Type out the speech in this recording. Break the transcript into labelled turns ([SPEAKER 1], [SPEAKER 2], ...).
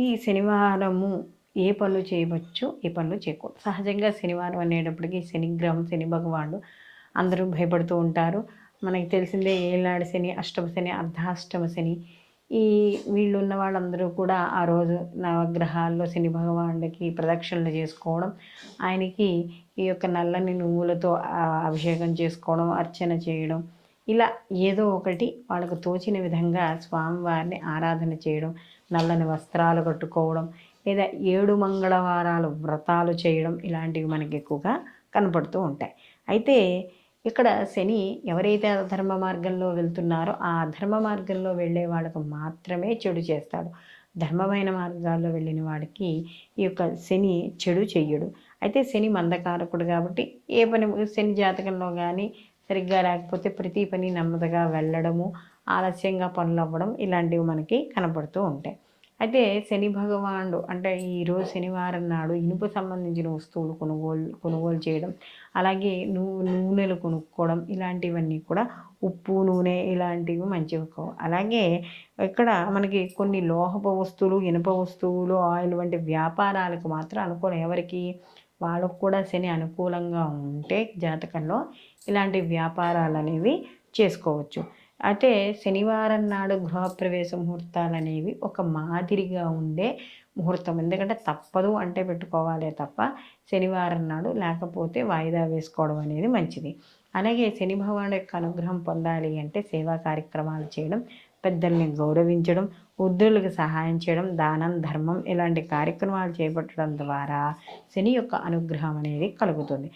[SPEAKER 1] ఈ శనివారము ఏ పనులు చేయవచ్చు ఏ పనులు చేయకూడదు. సహజంగా శనివారం అనేటప్పటికీ శనిగ్రహం శని భగవానుడు అందరూ భయపడుతూ ఉంటారు. మనకి తెలిసిందే ఏలాడు శని అష్టమ శని అర్ధాష్టమ శని. ఈ వీళ్ళు ఉన్న వాళ్ళందరూ కూడా ఆ రోజు నవగ్రహాల్లో శని భగవానుడికి ప్రదక్షిణలు చేసుకోవడం ఆయనకి ఈ యొక్క నల్లని నువ్వులతో అభిషేకం చేసుకోవడం అర్చన చేయడం ఇలా ఏదో ఒకటి వాళ్ళకు తోచిన విధంగా స్వామివారిని ఆరాధన చేయడం నల్లని వస్త్రాలు కట్టుకోవడం లేదా ఏడు మంగళవారాలు వ్రతాలు చేయడం ఇలాంటివి మనకి ఎక్కువగా కనపడుతూ ఉంటాయి. అయితే ఇక్కడ శని ఎవరైతే అధర్మ మార్గంలో వెళ్తున్నారో ఆ అధర్మ మార్గంలో వెళ్ళే వాళ్ళకు మాత్రమే చెడు చేస్తాడు. ధర్మమైన మార్గాల్లో వెళ్ళిన వాడికి ఈ యొక్క శని చెడు చెయ్యడు. అయితే శని మందకారకుడు కాబట్టి ఏ పని శని జాతకంలో కానీ సరిగ్గా లేకపోతే ప్రతి పని నెమ్మదిగా వెళ్ళడము ఆలస్యంగా పనులు అవ్వడం ఇలాంటివి మనకి కనపడుతూ ఉంటాయి. అయితే శని భగవానుడు అంటే ఈరోజు శనివారం నాడు ఇనుప సంబంధించిన వస్తువులు కొనుగోలు కొనుగోలు చేయడం అలాగే నూ నూనెలు కొనుక్కోవడం ఇలాంటివన్నీ కూడా ఉప్పు నూనె ఇలాంటివి మంచివి కావు. అలాగే ఇక్కడ మనకి కొన్ని లోహప వస్తువులు ఇనుప వస్తువులు ఆయిల్ వంటి వ్యాపారాలకు మాత్రం అనుకూలం ఎవరికి వాళ్ళకు కూడా శని అనుకూలంగా ఉంటే జాతకంలో ఇలాంటి వ్యాపారాలు అనేవి చేసుకోవచ్చు. అయితే శనివారం నాడు గృహప్రవేశ ముహూర్తాలు అనేవి ఒక మాదిరిగా ఉండే ముహూర్తం. ఎందుకంటే తప్పదు అంటే పెట్టుకోవాలే తప్ప శనివారం నాడు లేకపోతే వాయిదా వేసుకోవడం అనేది మంచిది. అలాగే శని భగవాను యొక్క అనుగ్రహం పొందాలి అంటే సేవా కార్యక్రమాలు చేయడం పెద్దల్ని గౌరవించడం వృద్ధులకు సహాయం చేయడం దానం ధర్మం ఇలాంటి కార్యక్రమాలు చేపట్టడం ద్వారా శని యొక్క అనుగ్రహం అనేది కలుగుతుంది.